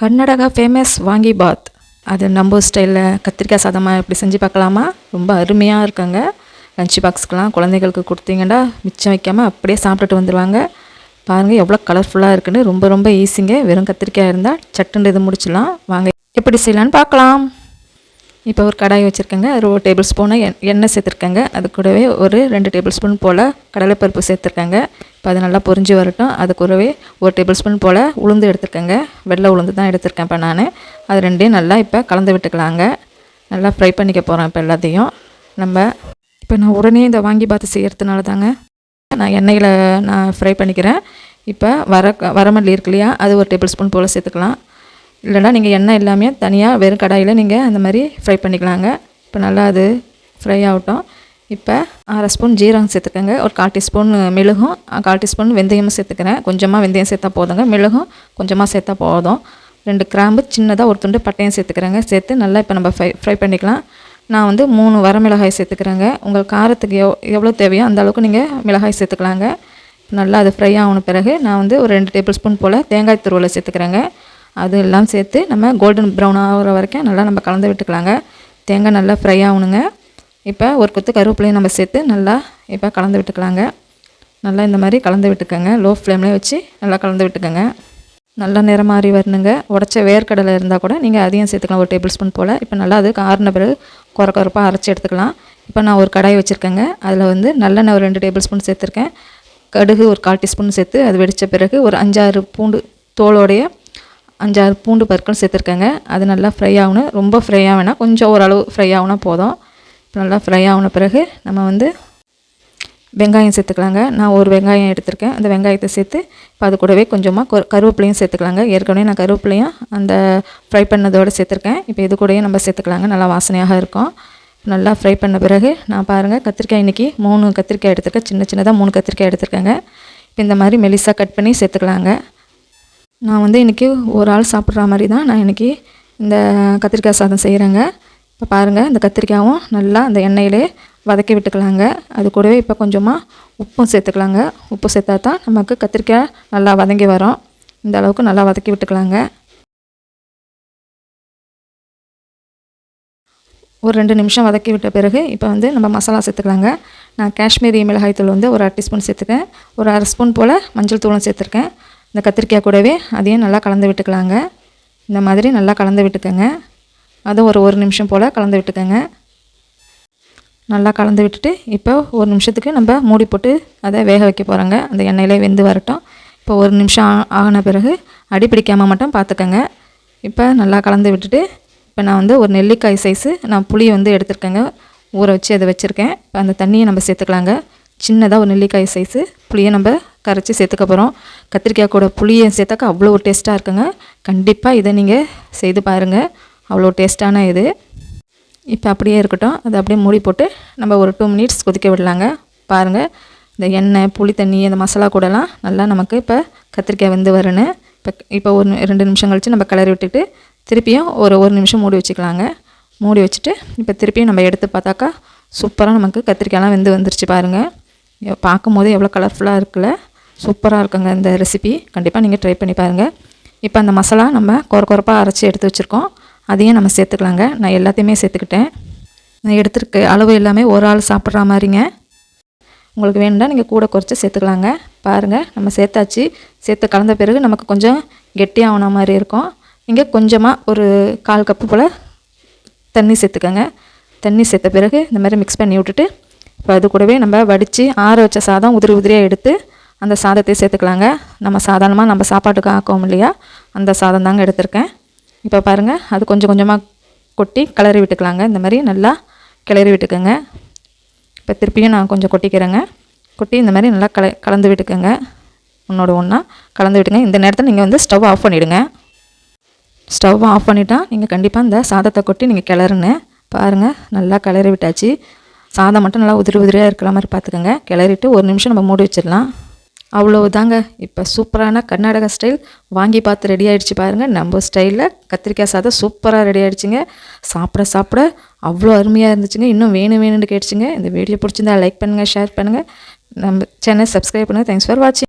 Karnataka famous வாங்கி பாத். அது நம்ம ஸ்டைலில் கத்திரிக்காய் சாதமாக எப்படி செஞ்சு பார்க்கலாமா? ரொம்ப அருமையாக இருக்குங்க. லஞ்ச் பாக்ஸ்க்கெலாம் குழந்தைகளுக்கு கொடுத்தீங்கன்னா மிச்சம் வைக்காமல் அப்படியே சாப்பிட்டுட்டு வந்துடுவாங்க பாருங்கள் எவ்வளோ கலர்ஃபுல்லாக இருக்குன்னு. ரொம்ப ரொம்ப ஈஸிங்க வெறும் கத்திரிக்காய் இருந்தால் சட்டுன்றது முடிச்சிடலாம். வாங்க எப்படி செய்யலான்னு பார்க்கலாம். இப்போ ஒரு கடாய் வச்சுருக்கேங்க ஒரு ஒரு டேபிள் ஸ்பூனு எண் எண்ணெய் சேர்த்துருக்கேங்க. அது கூடவே ஒரு ரெண்டு டேபிள் ஸ்பூன் போல் கடலைப்பருப்பு சேர்த்துருக்கேங்க. இப்போ அது நல்லா பொரிஞ்சு வரட்டும். அது கூடவே ஒரு டேபிள் ஸ்பூன் போல் உளுந்து எடுத்துருக்கேங்க. வெள்ளை உளுந்து தான் எடுத்திருக்கேன் இப்போ நான். அது ரெண்டையும் நல்லா இப்போ கலந்து விட்டுக்கலாங்க. நல்லா ஃப்ரை பண்ணிக்க போகிறேன் இப்போ எல்லாத்தையும். நம்ம இப்போ நான் உடனே இந்த வாங்கி பார்த்து செய்கிறதுனால தாங்க நான் எண்ணெயில் நான் ஃப்ரை பண்ணிக்கிறேன். இப்போ வர வரமல்லி இருக்கு இல்லையா அது ஒரு டேபிள் ஸ்பூன் போல் சேர்த்துக்கலாம். இல்லைனா நீங்கள் எண்ணெய் எல்லாமே தனியாக வெறும் கடாயில் நீங்கள் அந்த மாதிரி ஃப்ரை பண்ணிக்கலாங்க. இப்போ நல்லா அது ஃப்ரை ஆகட்டும். இப்போ அரை ஸ்பூன் ஜீரகம் சேர்த்துக்கோங்க. ஒரு கால் டீஸ்பூன் மிளகும் கால் டீஸ்பூன் வெந்தயமும் சேர்த்துக்கிறேன். கொஞ்சமாக வெந்தயம் சேர்த்தா போதுங்க. மிளகும் கொஞ்சமாக சேர்த்தா போதும். ரெண்டு கிராம்பு சின்னதாக ஒரு துண்டு பட்டையும் சேர்த்துக்கிறேங்க. சேர்த்து நல்லா இப்போ நம்ம ஃப்ரை ஃப்ரை பண்ணிக்கலாம். நான் வந்து மூணு வரமிளகாய் சேர்த்துக்கிறேங்க. உங்கள் காரத்துக்கு எவ் எவ்வளோ தேவையோ அந்த அளவுக்கு நீங்கள் மிளகாய் சேர்த்துக்கலாங்க. நல்லா அது ஃப்ரை ஆகணும் பிறகு நான் வந்து ஒரு ரெண்டு டேபிள் ஸ்பூன் போல் தேங்காய் துருவலை சேர்த்துக்கிறேங்க. அது எல்லாம் சேர்த்து நம்ம கோல்டன் ப்ரௌன் ஆகிற வரைக்கும் நல்லா நம்ம கலந்து விட்டுக்கலாங்க. தேங்காய் நல்லா ஃப்ரை ஆகணுங்க. இப்போ ஒரு கொத்து கருவேப்பிலையும் நம்ம சேர்த்து நல்லா இப்போ கலந்து விட்டுக்கலாங்க. நல்லா இந்த மாதிரி கலந்து விட்டுக்கோங்க. லோ ஃப்ளேம்லேயே வச்சு நல்லா கலந்து விட்டுக்கோங்க. நல்லா நிறம் மாறி வரணுங்க. உடச்ச வேர்க்கடலை இருந்தால் கூட நீங்கள் அதையும் சேர்த்துக்கலாம். ஒரு டேபிள் ஸ்பூன் போல். இப்போ நல்லா அது ஆறுன பிறகு குறை குறைப்பாக அரைச்சி எடுத்துக்கலாம். இப்போ நான் ஒரு கடாய் வச்சுருக்கேங்க. அதில் வந்து நல்லெண்ணெய் ஒரு ரெண்டு டேபிள் ஸ்பூன் சேர்த்துருக்கேன். கடுகு ஒரு கால் டீஸ்பூன் சேர்த்து அது வெடித்த பிறகு ஒரு அஞ்சாறு பூண்டு தோலோடைய அஞ்சாறு பூண்டு பற்கள் சேர்த்துருக்கேங்க. அது நல்லா ஃப்ரை ஆகணும். ரொம்ப ஃப்ரை ஆகினா கொஞ்சம் ஓரளவு ஃப்ரை ஆகுனா போதும். நல்லா ஃப்ரை ஆகின பிறகு நம்ம வந்து வெங்காயம் சேர்த்துக்கலாங்க. நான் ஒரு வெங்காயம் எடுத்திருக்கேன். அந்த வெங்காயத்தை சேர்த்து இப்போ அது கூடவே கொஞ்சமாக கருவேப்பிலையும் சேர்த்துக்கலாங்க. ஏற்கனவே நான் கருவேப்பிலையும் அந்த ஃப்ரை பண்ணதோடு சேர்த்துருக்கேன். இப்போ இது கூடயும் நம்ம சேர்த்துக்கலாங்க. நல்லா வாசனையாக இருக்கும். நல்லா ஃப்ரை பண்ண பிறகு நான் பாருங்கள் கத்திரிக்காய் இன்றைக்கி மூணு கத்திரிக்காய் எடுத்திருக்கேன். சின்ன சின்னதாக மூணு கத்திரிக்காய் எடுத்திருக்கேங்க. இப்போ இந்த மாதிரி மெலிசாக கட் பண்ணி சேர்த்துக்கலாங்க. நான் வந்து இன்றைக்கி ஒரு ஆள் சாப்பிட்ற மாதிரி தான் நான் இன்றைக்கி இந்த கத்திரிக்காய் சாதம் செய்கிறேங்க இப்போ பாருங்கள் இந்த கத்திரிக்காயும் நல்லா அந்த எண்ணெயிலே வதக்கி விட்டுக்கலாங்க. அது கூடவே இப்போ கொஞ்சமாக உப்பும் சேர்த்துக்கலாங்க. உப்பு சேர்த்தா தான் நமக்கு கத்திரிக்காய் நல்லா வதங்கி வரும். இந்த அளவுக்கு நல்லா வதக்கி விட்டுக்கலாங்க. ஒரு ரெண்டு நிமிஷம் வதக்கி விட்ட பிறகு இப்போ வந்து நம்ம மசாலா சேர்த்துக்கலாங்க. நான் காஷ்மீரி மிளகாய் தூள் வந்து ஒரு அரை டீஸ்பூன் சேர்த்துக்கேன். ஒரு அரை ஸ்பூன் போல் மஞ்சள் தூளும் சேர்த்துருக்கேன். இந்த கத்திரிக்காய் கூடவே அதையும் நல்லா கலந்து விட்டுக்கலாங்க. இந்த மாதிரி நல்லா கலந்து விட்டுக்கோங்க. அதுவும் ஒரு ஒரு நிமிஷம் போல் கலந்து விட்டுக்கோங்க. நல்லா கலந்து விட்டுட்டு இப்போ ஒரு நிமிஷத்துக்கு நம்ம மூடி போட்டு அதை வேக வைக்க போகிறோங்க அந்த எண்ணெயிலே வெந்து வரட்டும். இப்போ ஒரு நிமிஷம் ஆகின பிறகு அடி பிடிக்காமல் மட்டும் பார்த்துக்கோங்க. இப்போ நல்லா கலந்து விட்டுட்டு இப்போ நான் வந்து ஒரு நெல்லிக்காய் சைஸு நான் புளி வந்து எடுத்துருக்கேங்க. ஊற வச்சு அதை வச்சுருக்கேன். இப்போ அந்த தண்ணியை நம்ம சேர்த்துக்கலாங்க. சின்னதாக ஒரு நெல்லிக்காய் சைஸு புளியை நம்ம கரைச்சி சேர்த்துக்க போகிறோம் கத்திரிக்காய் கூட புளியை சேர்த்தாக்கா அவ்வளோ டேஸ்ட்டாக இருக்குங்க. கண்டிப்பாக இதை நீங்கள் செய்து பாருங்கள் அவ்வளோ டேஸ்ட்டான இது. இப்போ அப்படியே இருக்கட்டும். அதை அப்படியே மூடி போட்டு நம்ம ஒரு டூ மினிட்ஸ் கொதிக்க விடலாங்க. பாருங்கள் இந்த எண்ணெய் புளி தண்ணி அந்த மசாலா கூடலாம் நல்லா நமக்கு இப்போ கத்திரிக்காய் வந்து வரணும் இப்போ இப்போ ஒரு ரெண்டு நிமிஷம் கழித்து நம்ம கிளறி விட்டுட்டு திருப்பியும் ஒரு ஒரு நிமிஷம் மூடி வச்சுக்கலாங்க. மூடி வச்சுட்டு இப்போ திருப்பியும் நம்ம எடுத்து பார்த்தாக்கா சூப்பராக நமக்கு கத்திரிக்காயெலாம் வெந்து வந்துருச்சு பாருங்கள் பார்க்கும் போது எவ்வளோ கலர்ஃபுல்லாக இருக்குல்ல. சூப்பராக இருக்குங்க இந்த ரெசிபி கண்டிப்பாக நீங்கள் ட்ரை பண்ணி பாருங்கள் இப்போ அந்த மசாலா நம்ம குறை குறைப்பாக அரைச்சி எடுத்து வச்சுருக்கோம். அதையும் நம்ம சேர்த்துக்கலாங்க. நான் எல்லாத்தையுமே சேர்த்துக்கிட்டேன். நான் எடுத்துருக்க அளவு எல்லாமே ஒரு ஆள் சாப்பிட்ற மாதிரிங்க. உங்களுக்கு வேணும்னா நீங்கள் கூட குறைச்சி சேர்த்துக்கலாங்க. பாருங்கள் நம்ம சேர்த்தாச்சு. சேர்த்து கலந்த பிறகு நமக்கு கொஞ்சம் கெட்டியாகன மாதிரி இருக்கும். நீங்கள் கொஞ்சமாக ஒரு கால் கப்பு போல் தண்ணி சேர்த்துக்கோங்க. தண்ணி சேர்த்த பிறகு இந்த மாதிரி மிக்ஸ் பண்ணி விட்டுட்டு இப்போ அது கூடவே நம்ம வடித்து ஆற வச்ச சாதம் உதிரி உதிரியாக எடுத்து அந்த சாதத்தை சேர்த்துக்கலாங்க. நம்ம சாதாரணமாக நம்ம சாப்பாட்டுக்கு ஆக்குவோம் இல்லையா? அந்த சாதம் தாங்க எடுத்திருக்கேன். இப்போ பாருங்கள் அது கொஞ்சம் கொஞ்சமாக கொட்டி கிளறி விட்டுக்கலாங்க. இந்த மாதிரி நல்லா கிளறி விட்டுக்கோங்க. இப்போ திருப்பியும் நான் கொஞ்சம் கொட்டிக்கிறேங்க. கொட்டி இந்த மாதிரி நல்லா கல கலந்து விட்டுக்கோங்க. ஒன்றோட ஒன்றா கலந்து விட்டுங்க. இந்த நேரத்தில் நீங்கள் வந்து ஸ்டவ் ஆஃப் பண்ணிவிடுங்க ஸ்டவ் ஆஃப் பண்ணிட்டால் நீங்கள் கண்டிப்பாக இந்த சாதத்தை கொட்டி நீங்கள் கிளறுன்னு பாருங்கள் நல்லா கிளறி விட்டாச்சு. சாதம் மட்டும் நல்லா உதிரி உதிரியாக இருக்கிற மாதிரி பார்த்துக்கோங்க கிளறிட்டு ஒரு நிமிஷம் நம்ம மூடி வச்சிடலாம். அவ்வளோதாங்க இப்போ சூப்பரான கர்நாடகா ஸ்டைல் வாங்கி பார்த்து ரெடி ஆகிடுச்சு பாருங்கள் நம்ம ஸ்டைலில் கத்திரிக்காய் சாதம் சூப்பராக ரெடி ஆகிடுச்சிங்க சாப்பிட சாப்பிட அவ்வளோ அருமையாக இருந்துச்சுங்க. இன்னும் வேணும் வேணும்னு கேட்டுச்சுங்க. இந்த வீடியோ பிடிச்சிருந்தா லைக் பண்ணுங்கள் ஷேர் பண்ணுங்கள் நம்ம சேனல் சப்ஸ்கிரைப் பண்ணுங்கள் தேங்க்ஸ் ஃபார் வாட்சிங்